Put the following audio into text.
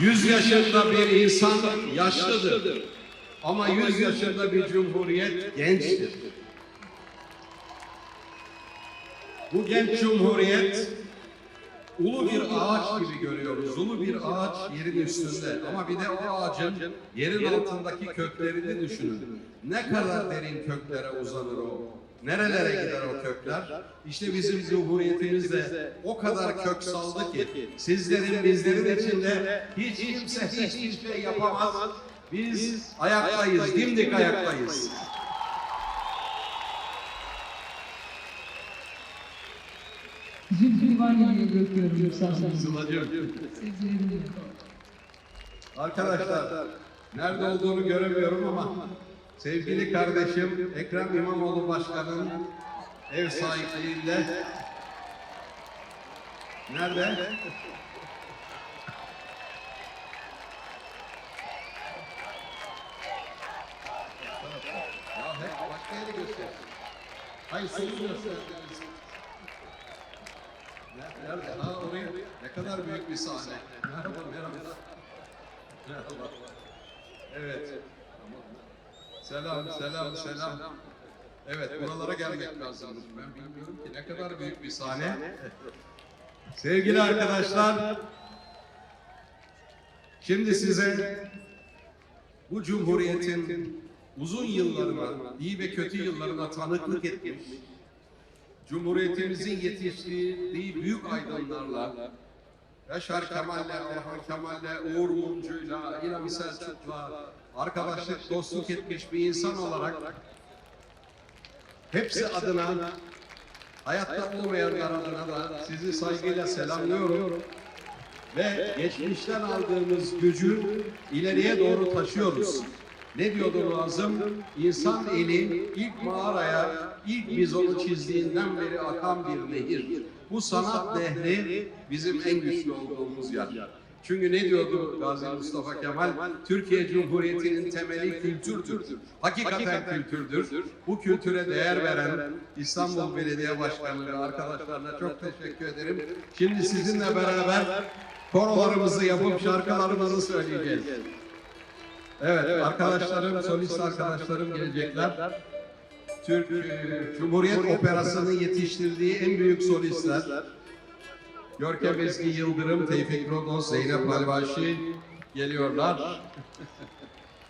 100 yaşında bir insan yaşlıdır. Ama 100 yaşında bir cumhuriyet gençtir. Bu genç cumhuriyet ulu bir ağaç gibi görüyoruz. Ulu bir ağaç yerin üstünde. Ama bir de o ağacın yerin altındaki köklerini düşünün. Ne kadar derin köklere uzanır o. Nerelere gider o kökler? İşte bizim cumhuriyetimizde o kadar kök saldı ki sizlerin bizlerin içinde hiç kimse hiçbir şey yapamaz. Biz ayaktayız, dimdik ayaktayız. Zülfü Livaneli'ye bırakıyorum müsaadenizle. Sıla'cığım. Sevgilerimle. Arkadaşlar nerede olduğunu göremiyorum ama sevgili kardeşim Ekrem İmamoğlu Başkan'ın ev sahipliğinde nerede? Hayır solu gösterdiniz. Nerede? Ha oraya ne kadar büyük bir sahne. Merhaba merhaba. Merhaba. Evet. Selam, selam, selam. Evet, buralara gelmek lazım. Ben bilmiyorum ki ne kadar büyük bir sahne. Sevgili arkadaşlar, şimdi size bu cumhuriyetin uzun yıllarına, iyi ve kötü yıllarına tanıklık etmiş, Cumhuriyetimizin yetiştiği büyük aydınlarla, Yaşar Kemal'le, Orhan Kemal'le, Uğur Mumcu'yla, İlham Selçuk'la arkadaşlık, dostluk etmiş bir insan olarak hepsi adına, hayatta olmayanlar adına da sizi saygıyla selamlıyorum. ve geçmişten aldığımız gücü ileriye doğru taşıyoruz. Ne diyordu Nazım? İnsan eli ilk mağaraya, ilk bizonu çizdiğinden beri akan bir nehir. Bu sanat nehri bizim en güçlü olduğumuz yer. Çünkü ne diyordu Gazi Mustafa Kemal? Türkiye Cumhuriyeti'nin temeli kültürdür. Hakikaten kültürdür. Bu kültüre değer veren İstanbul Belediye Başkanı ve arkadaşlarına çok teşekkür ederim. Şimdi sizinle beraber korolarımızı yapıp şarkılarımızı söyleyeceğiz. Evet, arkadaşlarım, solist arkadaşlarım gelecekler. Türk e, Cumhuriyet Operası'nın yetiştirdiği en büyük solistler. Görkem Ezgi Yıldırım, Tevfik Rodos, Zeynep Halvaşi geliyorlar.